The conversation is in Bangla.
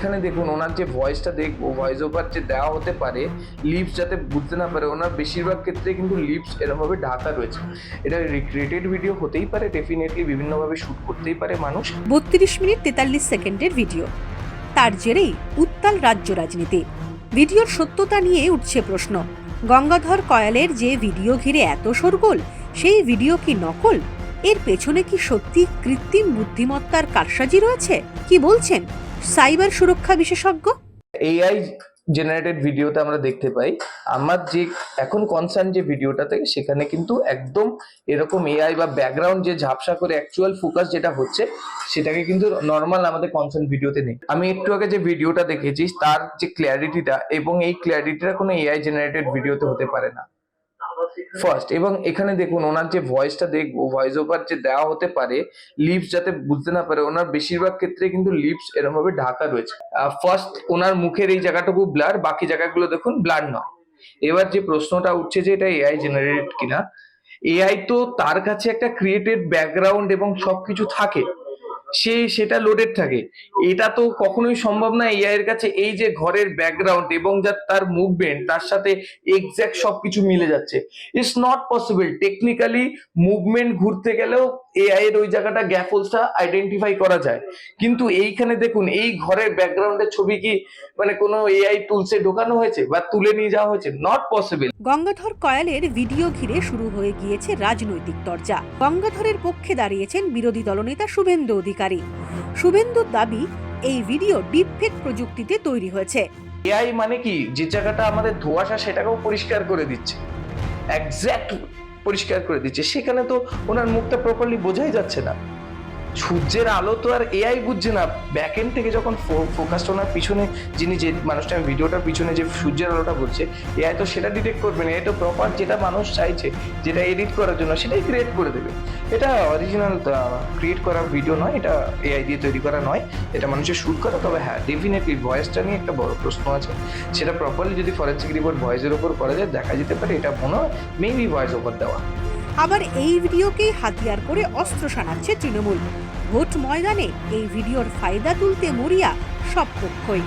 এখানে দেখুন, ওনার যে ভয়েসটা দেখব ভয়েস ওভার যে দেওয়া হতে পারে লিপস যাতে বুঝতে না পারে, ওনার বেশিরভাগ ক্ষেত্রে কিন্তু লিপস এরকমভাবে ঢাকা রয়েছে। এটা রিক্রিয়েটেড ভিডিও হতেই পারে ডেফিনেটলি বিভিন্নভাবে শ্যুট করতেই পারে মানুষ। বত্রিশ মিনিট তেতাল্লিশ সেকেন্ডের ভিডিও তার জেরেই উত্তাল রাজ্য রাজনীতি। ভিডিওর সত্যতা নিয়ে উঠছে প্রশ্ন। গঙ্গাধর কয়ালের যে ভিডিও ঘিরে এত শোরগোল, সেই ভিডিও কি নকল? এর পেছনে কি সত্যি কৃত্রিম বুদ্ধিমত্তার কারসাজি রয়েছে? কি বলছেন? সাইবার সুরক্ষা বিশেষজ্ঞ? এআই জেনারেটেড ভিডিওতে আমরা দেখতে পাই। আমার যে এখন কনসার্ন যে ভিডিওটাতে সেখানে কিন্তু একদম এরকম এআই বা ব্যাকগ্রাউন্ড যে ঝাপসা করে অ্যাকচুয়াল ফোকাস যেটা হচ্ছে, সেটাকে কিন্তু নর্মাল আমাদের কনসার্ন ভিডিওতে নেই। আমি একটু আগে যে ভিডিওটা দেখেছি, তার যে ক্ল্যারিটিটা এবং এই ক্ল্যারিটিটা কোনো এআই জেনারেটেড ভিডিওতে হতে পারে না। ফার্স্ট এবং এখানে দেখুন, ওনার যে ভয়েসটা দেখব ভয়েস ওভার যে দেওয়া হতে পারে লিপস যাতে বুঝতে না পারে, ওনার বেশিরভাগ ক্ষেত্রে কিন্তু লিপস এরকম ভাবে ঢাকা রয়েছে। ফার্স্ট ওনার মুখের এই জায়গাটুকু ব্লার বাকি জায়গাগুলো দেখুন ব্লার নয়। এবার যে প্রশ্নটা উঠছে যে এটা এআই জেনারেটেড কিনা এআই তো তার কাছে একটা ক্রিয়েটেড ব্যাকগ্রাউন্ড এবং সবকিছু থাকে। সে সেটা লোডেড থাকে। এটা তো কখনোই সম্ভব না এআই এর কাছে। এই যে ঘরের ব্যাকগ্রাউন্ড এবং যা তার মুভমেন্ট তার সাথে এক্স্যাক্ট সবকিছু মিলে যাচ্ছে। It's not possible technically movement ঘুরতে গেলেও এআই এর ওই জায়গাটা গ্যাপলসটা আইডেন্টিফাই করা যায়। কিন্তু এইখানে দেখুন এই ঘরের ব্যাকগ্রাউন্ডের ছবি কি মানে কোনো এআই টুলসে ঢোকানো হয়েছে বা তুলে নিয়ে যাওয়া হয়েছে? নট পসিবল গঙ্গাধর কয়ালের ভিডিও ঘিরে শুরু হয়ে গিয়েছে রাজনৈতিক তরজা। গঙ্গাধরের পক্ষে দাঁড়িয়েছেন বিরোধী দলনেতা শুভেন্দু অধিকারী। শুভেন্দুর দাবি এই ভিডিও ডিপফেক প্রযুক্তিতে তৈরি হয়েছে। এআই মানে কি? যে জায়গাটা আমাদের ধোঁয়াশা সেটাকেও পরিষ্কার করে দিচ্ছে। একজ্যাক্ট পরিষ্কার করে দিচ্ছে। সেখানে তো ওনার মুখটা প্রপারলি বোঝাই যাচ্ছে না। সূর্যের আলো তো আর এআই বুঝছে না। ব্যাক এন্ড থেকে যখন ফোকাসটা ওনার পিছনে যিনি যে মানুষটা আমি ভিডিওটার পিছনে যে সূর্যের আলোটা বলছে এআই তো সেটা ডিটেক্ট করবে না। এটা প্রপার যেটা মানুষ চাইছে, যেটা এডিট করার জন্য সেটাই ক্রিয়েট করে দেবে। এটা অরিজিনাল ক্রিয়েট করা ভিডিও নয়, এটা এআই দিয়ে তৈরি করা নয়। এটা মানুষের শ্যুট করা, তবে হ্যাঁ ডেফিনেটলি ভয়েসটা নিয়ে একটা বড় প্রশ্ন আছে। সেটা প্রপারলি যদি ফরেন্সিক রিপোর্ট ভয়েসের ওপর করা যায়, দেখা যেতে পারে এটা মনে হয় মেবি ভয়েস ওভার দেওয়া। আবার এই ভিডিওকেই হাতিয়ার করে অস্ত্র শানাচ্ছে তৃণমূল। ভোট ময়দানে এই ভিডিওর ফায়দা তুলতে মরিয়া সব পক্ষই।